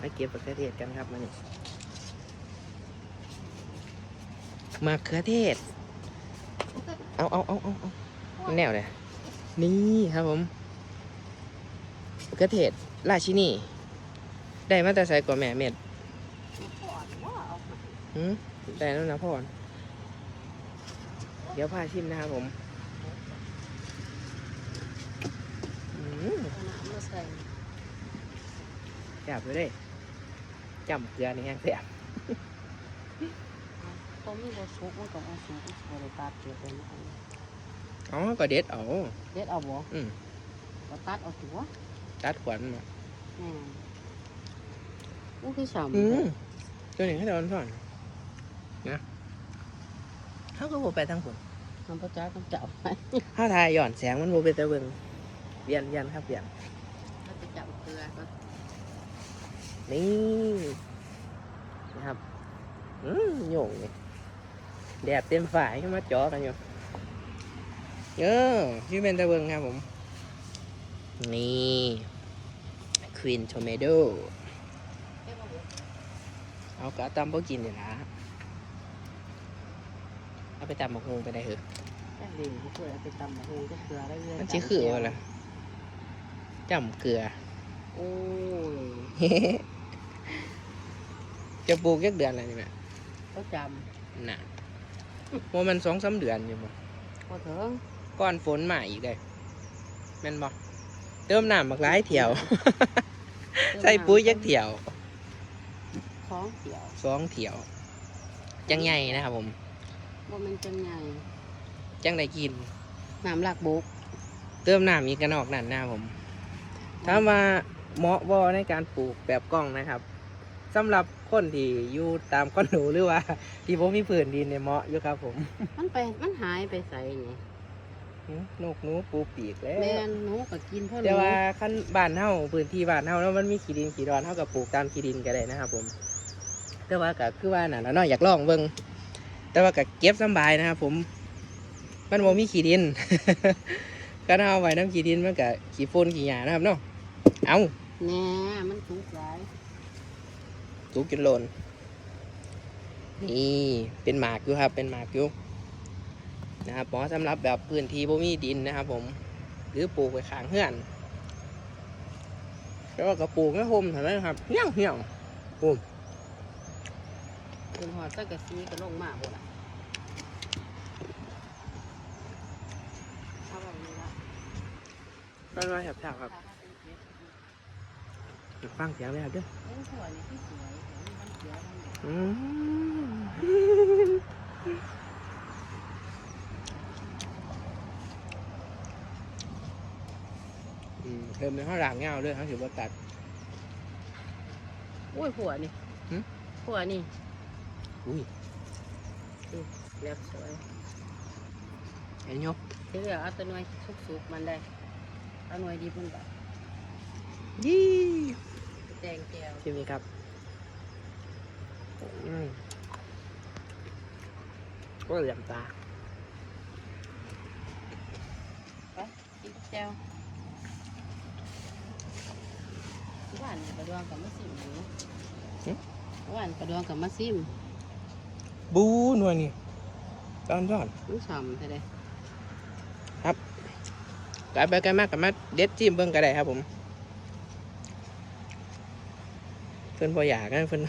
ไปเก็บมะเขือเทศกันครับมานี่มะเขือเทศ เอาเอาเอาเอาเอาแนวเลยนี่ครับผมมะเขือเทศราชินีได้มาแต่ใส่กว่าแม่เม็ดหืมได้แล้วนะพ่อเดี๋ยวพาชิมนะครับผม อืม แซ่บเลยเด้จำเกลือนี่แห้งแซ่บต้มบสุกมันก็เอาสุกบริตัดเก็บไว้นะอ๋อก็เด็ดเอาเด็ดเอาบ่อืมก็ตัดเอาตัวตัดขวัญมาแม่อู้คือฉ่อืมตัวนี้ให้โดนก่อนนะเขาก็โบไปทั้งผลำทำประจ้าต้องจับไปถ้าทายหย่อนแสงมันโบไปแต่เบิ่งเบียนเบียนครับเบียน ถ้าจะจับเกลือก็ นี่นะครับอืมโยงนี่แดดเต็มฝ่ายขึ้นมาจ่อกันอยู่เออชื่อเป็นตะเบิงครับผม นี่ควีนโทเมโดเอากระตำพวกกินเดี๋ยวนะเอาไปตำหมกฮงไปได้เหรอแค่ดีที่ช่วยเอาไปตำมะฮงก็เกลือได้เลยมันชื่อคือว่าอะไรจำเกลือโอ้ย จะปลูกยักเดือนอะไรนี่แม่เขาจน่ะว่ามันสองสามเดือนอยู่บ่ำพอเถอะก้อนฝนมาอีกเลยแม่นบ่เติมน้ำบักหลายเที่ยว ใส่ปุ๋ยยักเที่ยวของเกี่ยวสองเที่ยว จังใหญ่นะครับผมว่ามันจังไงจังได้กิน น้ำหลักบุกเติมน้ำอีกกันออกนั่นนะครับผมถามว่าเหมาะบ่ในการปลูกแบบกล้องนะครับ สำหรับคนที่อยู่ตามคอนโดหรือว่า ที่ผมมีพื้นดินเนี่ยเหมาะอยู่ครับผมมันไปมันหายไปใส่ไงหึนกหนูปูปีกแล้วแม่นหนูก็กินพ่อหนูแต่ว่าขั้นบ้านเฮาพื้นที่บ้านเฮาแล้วมันมีขี้ดินขี้ดอนเฮากับปลูกตามขี้ดินก็ได้นะครับผม แต่ว่าก็คือว่านั่นแหละเนาะอยากลองเบิ่งแต่ว่าก็เก็บสำบายนะครับผม มันบ่มีขี้ดิน ก็เอาไว้น้ำขี้ดินมันก็ขี้ฝุ่นขี้หยานะครับเนาะเอาแน่มันสุกหลาย สูงจนโลนนี่เป็นหมากอยู่ครับ เป็นหมากอยู่นะครับเหมาะสำหรับแบบพื้นที่บ่มีดินนะครับ ผมหรือปลูกไว้ข้างเฮือนแล้วก็ปลูกในโฮมเท่านั้นครับเหี้ยงเหี้ยงเป็นหอดสักกะซีก็ลงมาบ่ล่ะเอาไว้นี่ละร้อยร้อยแถบๆครับ ฟังเสียงเลยครับเด้อเล่นหัวนี่ที่สวยมันเสียมันเนี่ยอืมอืมเริ่มในห้องหลังเงาด้วยเขาถือว่าตัด โอ้ยหัวนี่หึหัวนี่อุ้ยเรียบสวยเห็นยกที่เหลือเอาแตัวหน่วยสุกๆมันได้เอาหน่วยดิบมันไปยี่แดงแก้วชิมนี้ครับอืมก็เหลี่ยมตากินแก้วหวานกระดวงกับมะซิมอยู่หวานกระดวงกับมะซิมบูนวลนี่ตอนร้อนมันฉ่ำใช่ไหมกลายไปไกลมากกับมาเด็ดจิ้มเบิ้งก็ได้ครับผม เพิ่นพออยากนะเพิ่น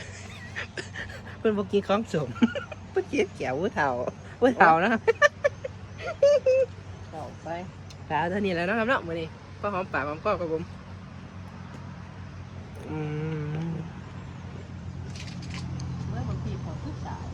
เพิ่นบ่กินขอมสมเพิ่นกินแก้วผู้เฒ่าผู้เฒ่านะต่อไปแสาเท่านี้แล้วนะครับเนาะมื้อนี้ก็หอมปากหอมคอครับผมอืมเมื่อบางทีพอทุกสาย